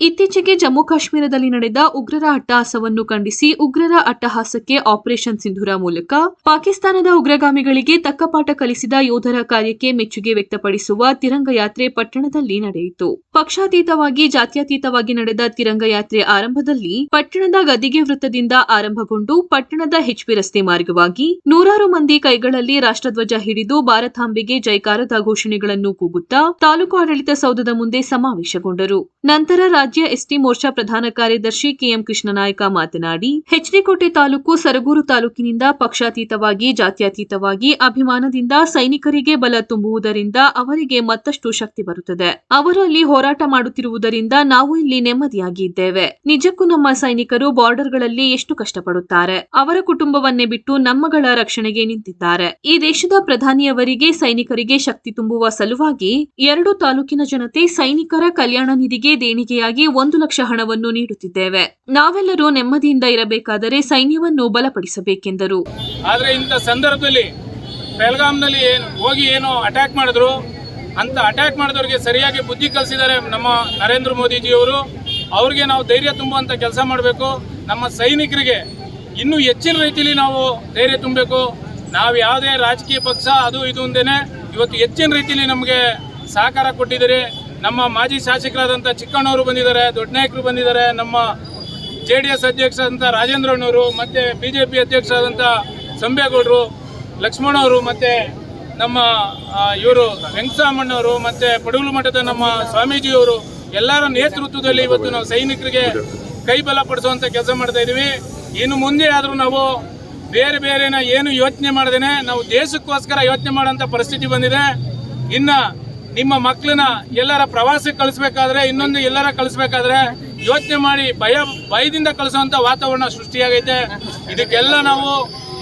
ಇತ್ತೀಚೆಗೆ ಜಮ್ಮು ಕಾಶ್ಮೀರದಲ್ಲಿ ನಡೆದ ಉಗ್ರರ ಅಟ್ಟಹಾಸವನ್ನು ಖಂಡಿಸಿ ಉಗ್ರರ ಅಟ್ಟಹಾಸಕ್ಕೆ ಆಪರೇಷನ್ ಸಿಂಧೂರ ಮೂಲಕ ಪಾಕಿಸ್ತಾನದ ಉಗ್ರಗಾಮಿಗಳಿಗೆ ತಕ್ಕ ಪಾಠ ಕಲಿಸಿದ ಯೋಧರ ಕಾರ್ಯಕ್ಕೆ ಮೆಚ್ಚುಗೆ ವ್ಯಕ್ತಪಡಿಸುವ ತಿರಂಗ ಯಾತ್ರೆ ಪಟ್ಟಣದಲ್ಲಿ ನಡೆಯಿತು. ಪಕ್ಷಾತೀತವಾಗಿ, ಜಾತ್ಯತೀತವಾಗಿ ನಡೆದ ತಿರಂಗ ಯಾತ್ರೆ ಆರಂಭದಲ್ಲಿ ಪಟ್ಟಣದ ಗದಿಗೆ ವೃತ್ತದಿಂದ ಆರಂಭಗೊಂಡು ಪಟ್ಟಣದ ಹೆಚ್ಪಿ ರಸ್ತೆ ಮಾರ್ಗವಾಗಿ ನೂರಾರು ಮಂದಿ ಕೈಗಳಲ್ಲಿ ರಾಷ್ಟ್ರಧ್ವಜ ಹಿಡಿದು ಭಾರತಾಂಬೆಗೆ ಜೈಕಾರದ ಘೋಷಣೆಗಳನ್ನು ಕೂಗುತ್ತಾ ತಾಲೂಕು ಆಡಳಿತ ಸೌಧದ ಮುಂದೆ ಸಮಾವೇಶಗೊಂಡರು. ನಂತರ ರಾಜ್ಯ ಎಸ್ಟಿ ಮೋರ್ಚಾ ಪ್ರಧಾನ ಕಾರ್ಯದರ್ಶಿ ಕೆಎಂ ಕೃಷ್ಣನಾಯಕ ಮಾತನಾಡಿ, ಹೆಚ್ಡಿಕೋಟೆ ತಾಲೂಕು ಸರಗೂರು ತಾಲೂಕಿನಿಂದ ಪಕ್ಷಾತೀತವಾಗಿ, ಜಾತ್ಯತೀತವಾಗಿ ಅಭಿಮಾನದಿಂದ ಸೈನಿಕರಿಗೆ ಬಲ ತುಂಬುವುದರಿಂದ ಅವರಿಗೆ ಮತ್ತಷ್ಟು ಶಕ್ತಿ ಬರುತ್ತದೆ. ಅವರಲ್ಲಿ ಅಲ್ಲಿ ಹೋರಾಟ ಮಾಡುತ್ತಿರುವುದರಿಂದ ನಾವು ಇಲ್ಲಿ ನೆಮ್ಮದಿಯಾಗಿ ಇದ್ದೇವೆ ನಿಜಕ್ಕೂ ನಮ್ಮ ಸೈನಿಕರು ಬಾರ್ಡರ್ಗಳಲ್ಲಿ ಎಷ್ಟು ಕಷ್ಟಪಡುತ್ತಾರೆ. ಅವರ ಕುಟುಂಬವನ್ನೇ ಬಿಟ್ಟು ನಮ್ಮಗಳ ರಕ್ಷಣೆಗೆ ನಿಂತಿದ್ದಾರೆ. ಈ ದೇಶದ ಪ್ರಧಾನಿಯವರಿಗೆ, ಸೈನಿಕರಿಗೆ ಶಕ್ತಿ ತುಂಬುವ ಸಲುವಾಗಿ ಎರಡು ತಾಲೂಕಿನ ಜನತೆ ಸೈನಿಕರ ಕಲ್ಯಾಣ ನಿಧಿಗೆ ದೇಣಿಗೆಯಾಗಿ ಒಂದು ಲಕ್ಷ ಹಣವನ್ನು ನೀಡುತ್ತಿದ್ದೇವೆ. ನಾವೆಲ್ಲರೂ ನೆಮ್ಮದಿಯಿಂದ ಇರಬೇಕಾದರೆ ಸೈನ್ಯವನ್ನು ಬಲಪಡಿಸಬೇಕೆಂದರು. ಆದರೆ ಇಂಥ ಸಂದರ್ಭದಲ್ಲಿ ಬೆಳಗಾಂನಲ್ಲಿ ಹೋಗಿ ಏನು ಅಟ್ಯಾಕ್ ಮಾಡಿದ್ರು ಅಂತ ಅಟ್ಯಾಕ್ ಮಾಡಿದವ್ರಿಗೆ ಸರಿಯಾಗಿ ಬುದ್ಧಿ ಕಲಿಸಿದ್ದಾರೆ ನಮ್ಮ ನರೇಂದ್ರ ಮೋದಿಜಿಯವರು. ಅವ್ರಿಗೆ ನಾವು ಧೈರ್ಯ ತುಂಬುವಂಥ ಕೆಲಸ ಮಾಡಬೇಕು. ನಮ್ಮ ಸೈನಿಕರಿಗೆ ಇನ್ನೂ ಹೆಚ್ಚಿನ ರೀತಿಯಲ್ಲಿ ನಾವು ಧೈರ್ಯ ತುಂಬಬೇಕು. ನಾವು ಯಾವುದೇ ರಾಜಕೀಯ ಪಕ್ಷ ಅದು ಇದು ಅಂದೇನೆ ಇವತ್ತು ಹೆಚ್ಚಿನ ರೀತಿಯಲ್ಲಿ ನಮಗೆ ಸಹಕಾರ ಕೊಟ್ಟಿದ್ದೀರಿ. ನಮ್ಮ ಮಾಜಿ ಶಾಸಕರಾದಂಥ ಚಿಕ್ಕಣ್ಣವರು ಬಂದಿದ್ದಾರೆ, ದೊಡ್ಡ ನಾಯಕರು ಬಂದಿದ್ದಾರೆ, ನಮ್ಮ ಜೆ ಡಿ ಎಸ್ ಅಧ್ಯಕ್ಷರಾದಂಥ ರಾಜೇಂದ್ರಣ್ಣವರು, ಮತ್ತು ಬಿ ಜೆ ಪಿ ಅಧ್ಯಕ್ಷರಾದಂಥ ಸಂಬೇಗೌಡರು ಲಕ್ಷ್ಮಣವರು ಮತ್ತು ನಮ್ಮ ಇವರು ವೆಂಕಟರಾಮಣ್ಣವರು ಮತ್ತು ಪಡಗಲು ಮಠದ ನಮ್ಮ ಸ್ವಾಮೀಜಿಯವರು ಎಲ್ಲರ ನೇತೃತ್ವದಲ್ಲಿ ಇವತ್ತು ನಾವು ಸೈನಿಕರಿಗೆ ಕೈ ಬಲ ಪಡಿಸುವಂಥ ಕೆಲಸ ಮಾಡ್ತಾ ಇದ್ದೀವಿ ಇನ್ನು ಮುಂದೆ ಆದರೂ ನಾವು ಬೇರೆ ಬೇರೆನ ಏನು ಯೋಚನೆ ಮಾಡ್ದೇನೆ, ನಾವು ದೇಶಕ್ಕೋಸ್ಕರ ಯೋಚನೆ ಮಾಡುವಂತ ಪರಿಸ್ಥಿತಿ ಬಂದಿದೆ. ಇನ್ನು ನಿಮ್ಮ ಮಕ್ಕಳನ್ನ ಎಲ್ಲರ ಪ್ರವಾಸಕ್ಕೆ ಕಳಿಸ್ಬೇಕಾದ್ರೆ, ಇನ್ನೊಂದು ಎಲ್ಲರ ಕಳಿಸ್ಬೇಕಾದ್ರೆ ಯೋಚನೆ ಮಾಡಿ ಭಯ, ಭಯದಿಂದ ಕಳಿಸುವಂತ ವಾತಾವರಣ ಸೃಷ್ಟಿಯಾಗೈತೆ. ಇದಕ್ಕೆಲ್ಲ ನಾವು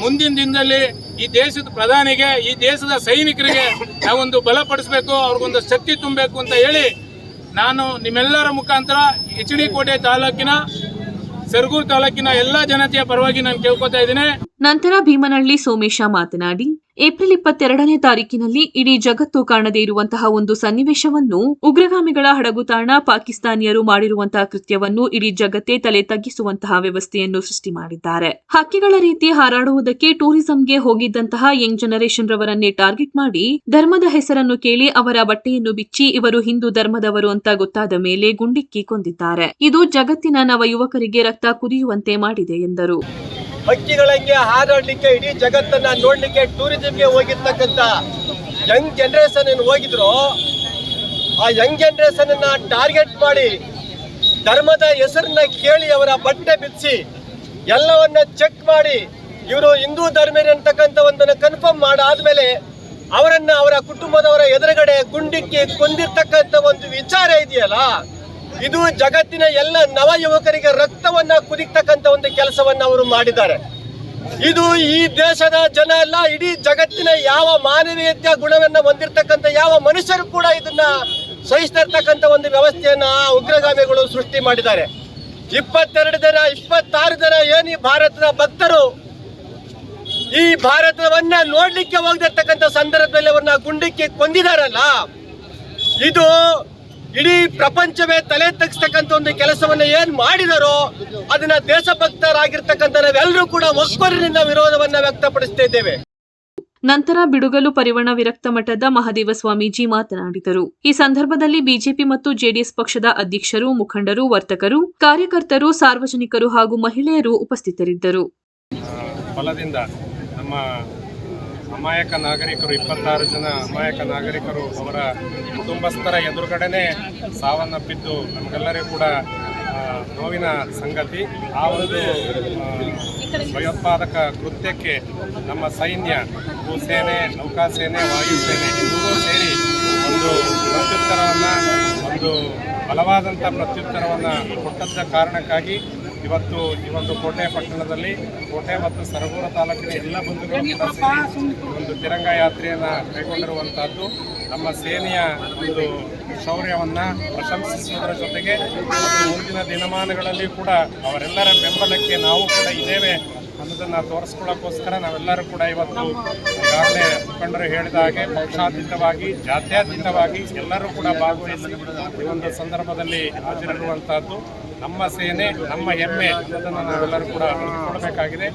ಮುಂದಿನ ದಿನದಲ್ಲಿ ಈ ದೇಶದ ಪ್ರಧಾನಿಗೆ, ಈ ದೇಶದ ಸೈನಿಕರಿಗೆ ನಾವೊಂದು ಬಲಪಡಿಸಬೇಕು, ಅವ್ರಿಗೊಂದು ಶಕ್ತಿ ತುಂಬಬೇಕು ಅಂತ ಹೇಳಿ ನಾನು ನಿಮ್ಮೆಲ್ಲರ ಮುಖಾಂತರ ಎಚ್ ಡಿ ಕೋಟೆ ತಾಲೂಕಿನ, ಸರಗೂರು ತಾಲೂಕಿನ ಎಲ್ಲ ಜನತೆಯ ಪರವಾಗಿ ನಾನು ಕೇಳ್ಕೊತಾ ಇದ್ದೀನಿ. ನಂತರ ಭೀಮನಹಳ್ಳಿ ಸೋಮೇಶ ಮಾತನಾಡಿ, ಏಪ್ರಿಲ್ ಇಪ್ಪತ್ತೆರಡನೇ ತಾರೀಕಿನಲ್ಲಿ ಇಡೀ ಜಗತ್ತು ಕಾಣದೇ ಇರುವಂತಹ ಒಂದು ಸನ್ನಿವೇಶವನ್ನು ಉಗ್ರಗಾಮಿಗಳ ಹಡಗುತಾಣ ಪಾಕಿಸ್ತಾನಿಯರು ಮಾಡಿರುವಂತಹ ಕೃತ್ಯವನ್ನು ಇಡೀ ಜಗತ್ತೇ ತಲೆ ತಗ್ಗಿಸುವಂತಹ ವ್ಯವಸ್ಥೆಯನ್ನು ಸೃಷ್ಟಿ ಮಾಡಿದ್ದಾರೆ. ಹಕ್ಕಿಗಳ ರೀತಿ ಹಾರಾಡುವುದಕ್ಕೆ ಟೂರಿಸಂಗೆ ಹೋಗಿದ್ದಂತಹ ಯಂಗ್ ಜನರೇಷನ್ ರವರನ್ನೇ ಟಾರ್ಗೆಟ್ ಮಾಡಿ ಧರ್ಮದ ಹೆಸರನ್ನು ಕೇಳಿ ಅವರ ಬಟ್ಟೆಯನ್ನು ಬಿಚ್ಚಿ ಇವರು ಹಿಂದೂ ಧರ್ಮದವರು ಅಂತ ಗೊತ್ತಾದ ಮೇಲೆ ಗುಂಡಿಕ್ಕಿ ಕೊಂದಿದ್ದಾರೆ. ಇದು ಜಗತ್ತಿನ ನವ ಯುವಕರಿಗೆ ರಕ್ತ ಕುದಿಯುವಂತೆ ಮಾಡಿದೆ ಎಂದರು. ಹಕ್ಕಿಗಳಂಗೆ ಹಾರಾಡ್ಲಿಕ್ಕೆ ಇಡೀ ಜಗತ್ತನ್ನ ನೋಡ್ಲಿಕ್ಕೆ ಟೂರಿಸಂಗೆ ಹೋಗಿರ್ತಕ್ಕಂಥ ಯಂಗ್ ಜನರೇಷನ್ ಏನು ಹೋಗಿದ್ರು. ಆ ಯಂಗ್ ಜನರೇಷನ್ ಅನ್ನ ಟಾರ್ಗೆಟ್ ಮಾಡಿ ಧರ್ಮದ ಹೆಸರನ್ನ ಕೇಳಿ ಅವರ ಬಟ್ಟೆ ಬಿಚ್ಚಿ ಎಲ್ಲವನ್ನ ಚೆಕ್ ಮಾಡಿ ಇವರು ಹಿಂದೂ ಧರ್ಮೀಯರು ಅಂತಕ್ಕಂಥ ಒಂದನ್ನು ಕನ್ಫರ್ಮ್ ಮಾಡಾದ್ಮೇಲೆ ಅವರನ್ನ ಅವರ ಕುಟುಂಬದವರ ಎದುರುಗಡೆ ಗುಂಡಿಕ್ಕಿ ಕೊಂದಿರ್ತಕ್ಕಂಥ ಒಂದು ವಿಚಾರ ಇದೆಯಲ್ಲ ಇದು ಜಗತ್ತಿನ ಎಲ್ಲ ನವ ಯುವಕರಿಗೆ ರಕ್ತವನ್ನ ಕುದಿಕ್ತಕ್ಕಂತ ಒಂದು ಕೆಲಸವನ್ನ ಅವರು ಮಾಡಿದ್ದಾರೆ. ಇದು ಈ ದೇಶದ ಜನ ಅಲ್ಲ, ಇಡೀ ಜಗತ್ತಿನ ಯಾವ ಮಾನವೀಯತೆಯ ಗುಣವನ್ನ ಹೊಂದಿರತಕ್ಕಂತ ಯಾವ ಮನುಷ್ಯರು ಕೂಡ ಇದನ್ನ ಸಹಿಸ್ತಾ ಇರ್ತಕ್ಕಂಥ ಒಂದು ವ್ಯವಸ್ಥೆಯನ್ನ ಉಗ್ರಗಾಮಿಗಳು ಸೃಷ್ಟಿ ಮಾಡಿದ್ದಾರೆ. ಇಪ್ಪತ್ತೆರಡು ಜನ, ಇಪ್ಪತ್ತಾರು ಜನ ಏನು ಭಾರತದ ಭಕ್ತರು ಈ ಭಾರತವನ್ನ ನೋಡ್ಲಿಕ್ಕೆ ಹೋಗದಿರ್ತಕ್ಕಂಥ ಸಂದರ್ಭದಲ್ಲಿ ಅವ್ರನ್ನ ಗುಂಡಿಕ್ಕಿ ಕೊಂದಿದಾರಲ್ಲ, ಇದು ಇಡೀ ಪ್ರಪಂಚವೇ ತಲೆ ತಗ್ಸ್ತಕ್ಕಂಥ ಒಂದು ಕೆಲಸವನ್ನ ಏನ್ ಮಾಡಿದರೋ ಅದನ್ನ ದೇಶಭಕ್ತರಾಗಿರ್ತಕ್ಕಂಥ ನಾವೆಲ್ಲರೂ ಕೂಡ ಒಕ್ಕರಿನಿಂದ ವಿರೋಧವನ್ನ ವ್ಯಕ್ತಪಡಿಸ್ತಾ ಇದ್ದೇವೆ. ನಂತರ ಬಿಡುಗಲು ಪರಿವಣ ವಿರಕ್ತ ಮಠದ ಮಹದೇವ ಸ್ವಾಮೀಜಿ ಮಾತನಾಡಿದರು. ಈ ಸಂದರ್ಭದಲ್ಲಿ ಬಿಜೆಪಿ ಮತ್ತು ಜೆಡಿಎಸ್ ಪಕ್ಷದ ಅಧ್ಯಕ್ಷರು ಮುಖಂಡರು ವರ್ತಕರು ಕಾರ್ಯಕರ್ತರು ಸಾರ್ವಜನಿಕರು ಹಾಗೂ ಮಹಿಳೆಯರು ಉಪಸ್ಥಿತರಿದ್ದರು. ಫಲದಿಂದ ನಮ್ಮ ಅಮಾಯಕ ನಾಗರಿಕರು, ಇಪ್ಪತ್ತಾರು ಜನ ಅಮಾಯಕ ನಾಗರಿಕರು ಅವರ ಕುಟುಂಬಸ್ಥರ ಎದುರುಗಡೆನೆ ಸಾವನ್ನಪ್ಪಿದ್ದು ನಮಗೆಲ್ಲರಿಗೂ ಕೂಡ ನೋವಿನ ಸಂಗತಿ. ಆ ಒಂದು ಭಯೋತ್ಪಾದಕ ಕೃತ್ಯಕ್ಕೆ ನಮ್ಮ ಸೈನ್ಯ, ಭೂಸೇನೆ, ನೌಕಾಸೇನೆ, ವಾಯುಸೇನೆ ಎಲ್ಲರೂ ಸೇರಿ ಒಂದು ಪ್ರತ್ಯುತ್ತರವನ್ನು, ಒಂದು ಬಲವಾದಂಥ ಪ್ರತ್ಯುತ್ತರವನ್ನು ಕೊಟ್ಟದ್ದ ಕಾರಣಕ್ಕಾಗಿ ಇವತ್ತು ಈ ಒಂದು ಕೋಟೆ ಪಟ್ಟಣದಲ್ಲಿ ಕೋಟೆ ಮತ್ತು ಸರಗೂರ ತಾಲೂಕಿನ ಎಲ್ಲ ಬಂಧುಗಳು ಒಂದು ತಿರಂಗ ಯಾತ್ರೆಯನ್ನು ಕೈಗೊಂಡಿರುವಂತಹದ್ದು. ನಮ್ಮ ಸೇನೆಯ ಒಂದು ಶೌರ್ಯವನ್ನು ಪ್ರಶಂಸಿಸುವುದರ ಜೊತೆಗೆ ಮುಂದಿನ ದಿನಮಾನಗಳಲ್ಲಿ ಕೂಡ ಅವರೆಲ್ಲರ ಬೆಂಬಲಕ್ಕೆ ನಾವು ಕೂಡ ಇದ್ದೇವೆ. ಅನ್ನೋದನ್ನ ತೋರಿಸ್ಕೊಳ್ಳೋಕ್ಕೋಸ್ಕರ ನಾವೆಲ್ಲರೂ ಕೂಡ ಇವತ್ತು ಈಗಾಗಲೇ ಮುಖಂಡರು ಹೇಳಿದ ಹಾಗೆ ಪಕ್ಷಾತೀತವಾಗಿ, ಜಾತ್ಯತೀತವಾಗಿ ಎಲ್ಲರೂ ಕೂಡ ಭಾಗವಹಿಸಿ ಈ ಒಂದು ಸಂದರ್ಭದಲ್ಲಿ ಹಾಜರಿರುವಂತಹದ್ದು ನಮ್ಮ ಸೇನೆ, ನಮ್ಮ ಹೆಮ್ಮೆ ಅನ್ನೋದನ್ನು ನಾವೆಲ್ಲರೂ ಕೂಡ ಅರಿತುಕೊಳ್ಬೇಕಾಗಿದೆ